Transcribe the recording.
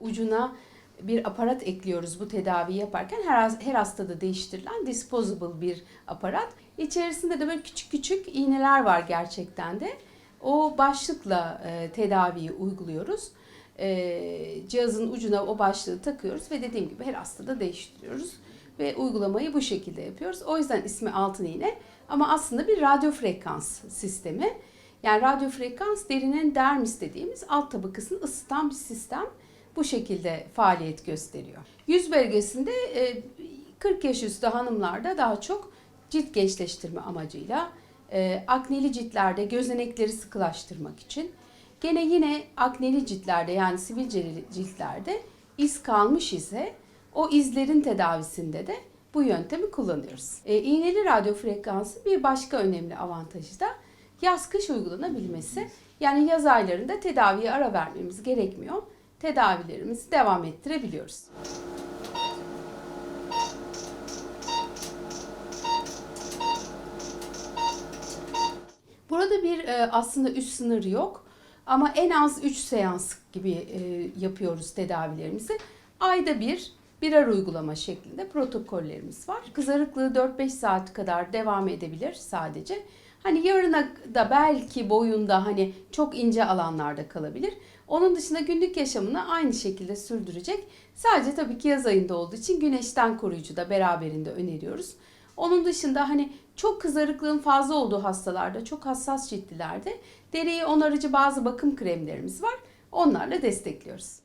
ucuna bir aparat ekliyoruz bu tedaviyi yaparken her, her hastada değiştirilen disposable bir aparat. İçerisinde de böyle küçük küçük iğneler var gerçekten de. O başlıkla e, tedaviyi uyguluyoruz. E, cihazın ucuna o başlığı takıyoruz ve dediğim gibi her hastada değiştiriyoruz. Ve uygulamayı bu şekilde yapıyoruz. O yüzden ismi altın iğne ama aslında bir radyo frekans sistemi. Yani radyo frekans derinin dermis dediğimiz alt tabakasını ısıtan bir sistem bu şekilde faaliyet gösteriyor. Yüz bölgesinde e, 40 yaş üstü hanımlarda daha çok cilt gençleştirme amacıyla, e, akneli ciltlerde gözenekleri sıkılaştırmak için, gene yine akneli ciltlerde yani sivilceli ciltlerde iz kalmış ise o izlerin tedavisinde de bu yöntemi kullanıyoruz. E, iğneli radyo frekansı bir başka önemli avantajı da yaz kış uygulanabilmesi. Yani yaz aylarında tedaviye ara vermemiz gerekmiyor. Tedavilerimizi devam ettirebiliyoruz. Burada bir e, aslında üst sınırı yok. Ama en az 3 seans gibi e, yapıyoruz tedavilerimizi. Ayda bir birer uygulama şeklinde protokollerimiz var. Kızarıklığı 4-5 saat kadar devam edebilir sadece. Hani yarına da belki boyunda hani çok ince alanlarda kalabilir. Onun dışında günlük yaşamını aynı şekilde sürdürecek. Sadece tabii ki yaz ayında olduğu için güneşten koruyucu da beraberinde öneriyoruz. Onun dışında hani çok kızarıklığın fazla olduğu hastalarda, çok hassas ciltlilerde deriyi onarıcı bazı bakım kremlerimiz var. Onlarla destekliyoruz.